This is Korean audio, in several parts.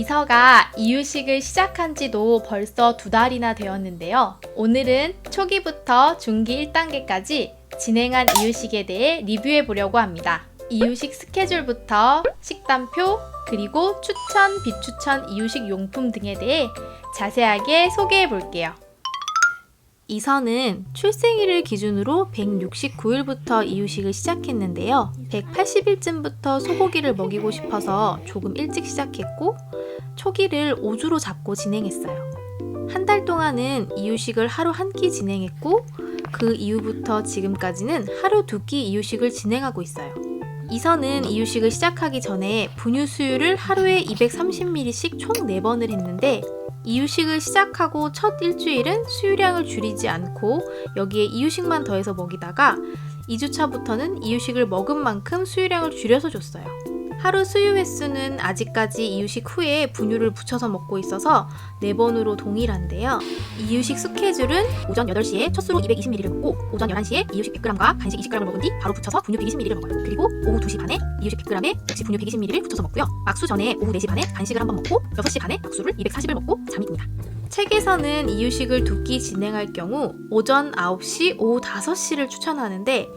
이서가 이유식을 시작한 지도 벌써 두 달이나 되었는데요. 오늘은 초기부터 중기 1단계까지 진행한 이유식에 대해 리뷰해 보려고 합니다. 이유식 스케줄부터 식단표, 그리고 추천, 비추천 이유식 용품 등에 대해 자세하게 소개해 볼게요. 이 선은 출생일을 기준으로 169일부터 이유식을 시작했는데요. 180일쯤부터 소고기를 먹이고 싶어서 조금 일찍 시작했고, 초기를 5주로 잡고 진행했어요. 한 달 동안은 이유식을 하루 한 끼 진행했고, 그 이후부터 지금까지는 하루 두 끼 이유식을 진행하고 있어요. 이선은 이유식을 시작하기 전에 분유 수유를 하루에 230ml씩 총 4번을 했는데 이유식을 시작하고 첫 일주일은 수유량을 줄이지 않고 여기에 이유식만 더해서 먹이다가 2주차부터는 이유식을 먹은 만큼 수유량을 줄여서 줬어요. 하루 수유 횟수는 아직까지 이유식 후에 분유를 붙여서 먹고 있어서 4번으로 동일한데요. 이유식 스케줄은 오전 8시에 첫 수로 220ml를 먹고 오전 11시에 이유식 100g과 간식 20g을 먹은 뒤 바로 붙여서 분유 120ml를 먹어요. 그리고 오후 2시 반에 이유식 100g에 역시 분유 120ml를 붙여서 먹고요. 막수 전에 오후 4시 반에 간식을 한번 먹고 6시 반에 막수를 240을 먹고 잠이 듭니다. 책에서는 이유식을 두 끼 진행할 경우 오전 9시, 오후 5시를 추천하는데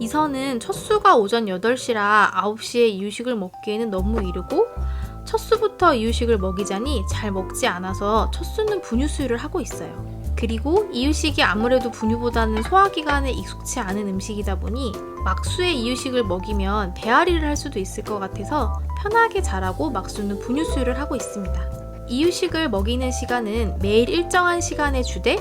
이선은 첫 수가 오전 8시라 9시에 이유식을 먹기에는 너무 이르고 첫 수부터 이유식을 먹이자니 잘 먹지 않아서 첫 수는 분유 수유를 하고 있어요. 그리고 이유식이 아무래도 분유보다는 소화기관에 익숙치 않은 음식이다 보니 막수에 이유식을 먹이면 배앓이를 할 수도 있을 것 같아서 편하게 자라고 막수는 분유 수유를 하고 있습니다. 이유식을 먹이는 시간은 매일 일정한 시간에 주되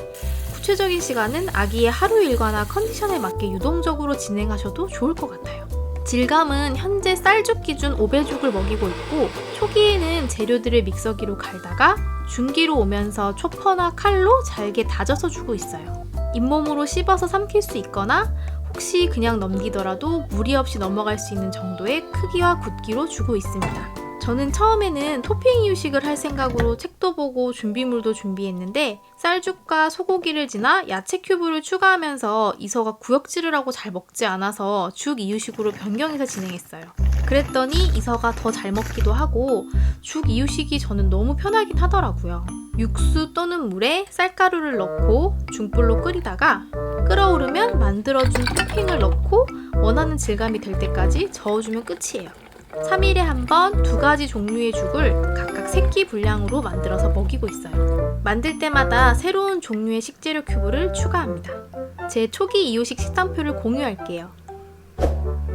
구체적인 시간은 아기의 하루 일과나 컨디션에 맞게 유동적으로 진행하셔도 좋을 것 같아요. 질감은 현재 쌀죽 기준 5배죽을 먹이고 있고 초기에는 재료들을 믹서기로 갈다가 중기로 오면서 초퍼나 칼로 잘게 다져서 주고 있어요. 잇몸으로 씹어서 삼킬 수 있거나 혹시 그냥 넘기더라도 무리 없이 넘어갈 수 있는 정도의 크기와 굵기로 주고 있습니다. 저는 처음에는 토핑 이유식을 할 생각으로 책도 보고 준비물도 준비했는데 쌀죽과 소고기를 지나 야채 큐브를 추가하면서 이서가 구역질을 하고 잘 먹지 않아서 죽 이유식으로 변경해서 진행했어요. 그랬더니 이서가 더 잘 먹기도 하고 죽 이유식이 저는 너무 편하긴 하더라고요. 육수 또는 물에 쌀가루를 넣고 중불로 끓이다가 끓어오르면 만들어준 토핑을 넣고 원하는 질감이 될 때까지 저어주면 끝이에요. 3일에 한 번 두 가지 종류의 죽을 각각 3끼 분량으로 만들어서 먹이고 있어요. 만들 때마다 새로운 종류의 식재료 큐브를 추가합니다. 제 초기 이유식 식단표를 공유할게요.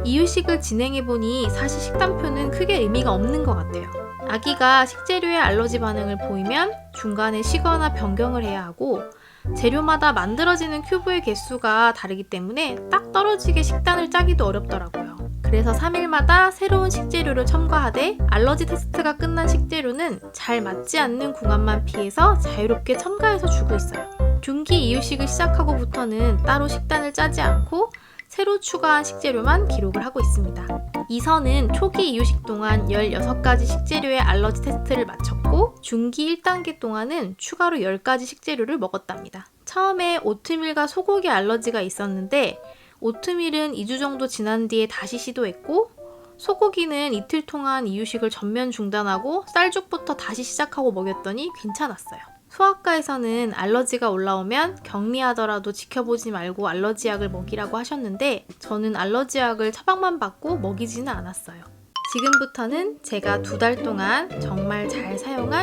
이유식을 진행해보니 사실 식단표는 크게 의미가 없는 것 같아요. 아기가 식재료에 알러지 반응을 보이면 중간에 쉬거나 변경을 해야 하고 재료마다 만들어지는 큐브의 개수가 다르기 때문에 딱 떨어지게 식단을 짜기도 어렵더라고요. 그래서 3일마다 새로운 식재료를 첨가하되 알러지 테스트가 끝난 식재료는 잘 맞지 않는 궁합만 피해서 자유롭게 첨가해서 주고 있어요. 중기 이유식을 시작하고부터는 따로 식단을 짜지 않고 새로 추가한 식재료만 기록을 하고 있습니다. 이선은 초기 이유식 동안 16가지 식재료의 알러지 테스트를 마쳤고 중기 1단계 동안은 추가로 10가지 식재료를 먹었답니다. 처음에 오트밀과 소고기 알러지가 있었는데 오트밀은 2주 정도 지난 뒤에 다시 시도했고 소고기는 이틀 동안 이유식을 전면 중단하고 쌀죽부터 다시 시작하고 먹였더니 괜찮았어요. 소아과에서는 알러지가 올라오면 격리하더라도 지켜보지 말고 알러지약을 먹이라고 하셨는데 저는 알러지약을 처방만 받고 먹이지는 않았어요. 지금부터는 제가 두 달 동안 정말 잘 사용한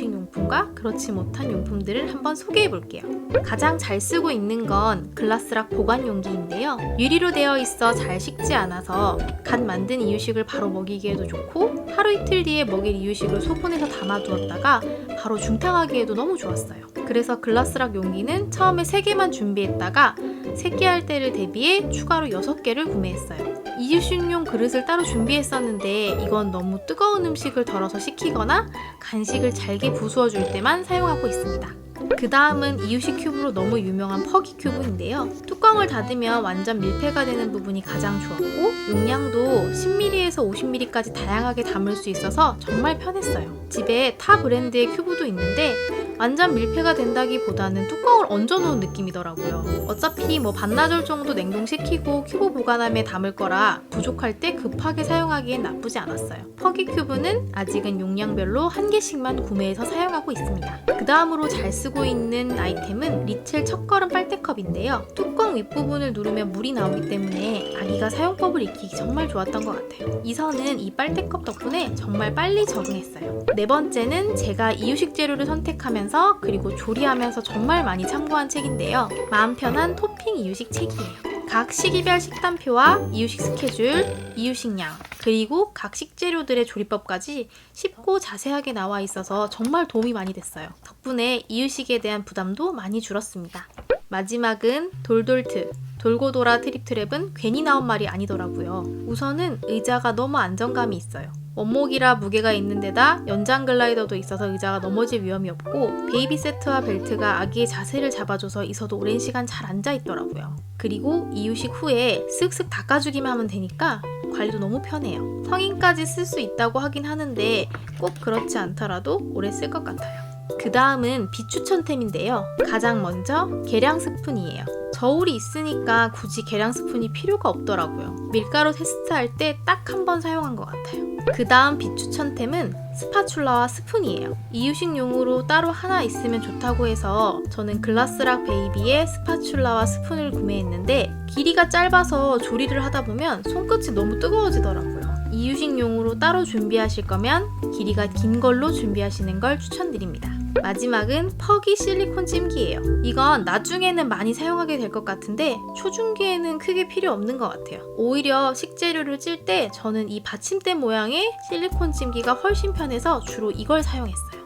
이유식 용품과 그렇지 못한 용품들을 한번 소개해 볼게요. 가장 잘 쓰고 있는 건 글라스락 보관 용기인데요. 유리로 되어 있어 잘 식지 않아서 갓 만든 이유식을 바로 먹이기에도 좋고 하루 이틀 뒤에 먹일 이유식을 소분해서 담아두었다가 바로 중탕하기에도 너무 좋았어요. 그래서 글라스락 용기는 처음에 3개만 준비했다가 3개 할 때를 대비해 추가로 6개를 구매했어요. 이유식용 그릇을 따로 준비했었는데 이건 너무 뜨거운 음식을 덜어서 식히거나 간식을 잘게 부수어 줄 때만 사용하고 있습니다. 그 다음은 이유식 큐브로 너무 유명한 퍼기 큐브인데요. 뚜껑을 닫으면 완전 밀폐가 되는 부분이 가장 좋았고 용량도 10mm에서 50mm까지 다양하게 담을 수 있어서 정말 편했어요. 집에 타 브랜드의 큐브도 있는데 완전 밀폐가 된다기보다는 뚜껑을 얹어놓은 느낌이더라고요. 어차피 뭐 반나절 정도 냉동시키고 큐브 보관함에 담을 거라 부족할 때 급하게 사용하기엔 나쁘지 않았어요. 퍼기 큐브는 아직은 용량별로 한 개씩만 구매해서 사용하고 있습니다. 그 다음으로 잘 쓰고 있는 아이템은 리첼 첫걸음 빨대컵인데요. 뚜껑 윗부분을 누르면 물이 나오기 때문에 아기가 사용법을 익히기 정말 좋았던 것 같아요. 이선은 이 빨대컵 덕분에 정말 빨리 적응했어요. 네 번째는 제가 이유식 재료를 선택하면서 그리고 조리하면서 정말 많이 참고한 책인데요. 마음 편한 토핑 이유식 책이에요. 각 시기별 식단표와 이유식 스케줄, 이유식량, 그리고 각 식재료들의 조리법까지 쉽고 자세하게 나와 있어서 정말 도움이 많이 됐어요. 덕분에 이유식에 대한 부담도 많이 줄었습니다. 마지막은 돌돌트. 돌고 돌아 트립트랩은 괜히 나온 말이 아니더라고요. 우선은 의자가 너무 안정감이 있어요. 원목이라 무게가 있는 데다 연장 글라이더도 있어서 의자가 넘어질 위험이 없고 베이비 세트와 벨트가 아기의 자세를 잡아줘서 있어도 오랜 시간 잘 앉아 있더라고요. 그리고 이유식 후에 쓱쓱 닦아주기만 하면 되니까 관리도 너무 편해요. 성인까지 쓸 수 있다고 하긴 하는데 꼭 그렇지 않더라도 오래 쓸 것 같아요. 그 다음은 비추천템인데요. 가장 먼저 계량 스푼이에요. 저울이 있으니까 굳이 계량 스푼이 필요가 없더라고요. 밀가루 테스트할 때 딱 한 번 사용한 것 같아요. 그 다음 비추천템은 스파츌라와 스푼이에요. 이유식용으로 따로 하나 있으면 좋다고 해서 저는 글라스락 베이비의 스파츌라와 스푼을 구매했는데 길이가 짧아서 조리를 하다 보면 손끝이 너무 뜨거워지더라고요. 이유식용으로 따로 준비하실 거면 길이가 긴 걸로 준비하시는 걸 추천드립니다. 마지막은 퍼기 실리콘 찜기예요. 이건 나중에는 많이 사용하게 될 것 같은데 초중기에는 크게 필요 없는 것 같아요. 오히려 식재료를 찔 때 저는 이 받침대 모양의 실리콘 찜기가 훨씬 편해서 주로 이걸 사용했어요.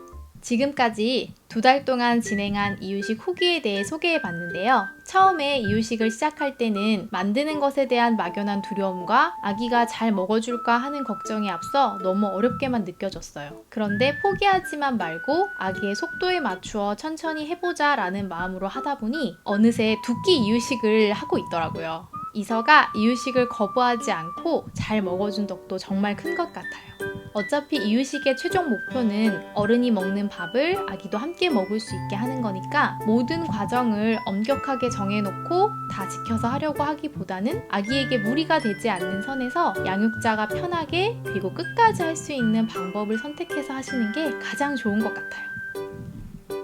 지금까지 두 달 동안 진행한 이유식 후기에 대해 소개해 봤는데요. 처음에 이유식을 시작할 때는 만드는 것에 대한 막연한 두려움과 아기가 잘 먹어줄까 하는 걱정에 앞서 너무 어렵게만 느껴졌어요. 그런데 포기하지만 말고 아기의 속도에 맞추어 천천히 해보자 라는 마음으로 하다 보니 어느새 두 끼 이유식을 하고 있더라고요. 이서가 이유식을 거부하지 않고 잘 먹어준 덕도 정말 큰 것 같아요. 어차피 이유식의 최종 목표는 어른이 먹는 밥을 아기도 함께 먹을 수 있게 하는 거니까 모든 과정을 엄격하게 정해놓고 다 지켜서 하려고 하기보다는 아기에게 무리가 되지 않는 선에서 양육자가 편하게 그리고 끝까지 할 수 있는 방법을 선택해서 하시는 게 가장 좋은 것 같아요.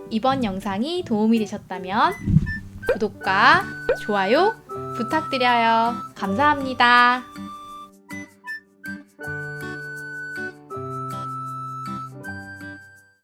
이번 영상이 도움이 되셨다면 구독과 좋아요 부탁드려요. 감사합니다.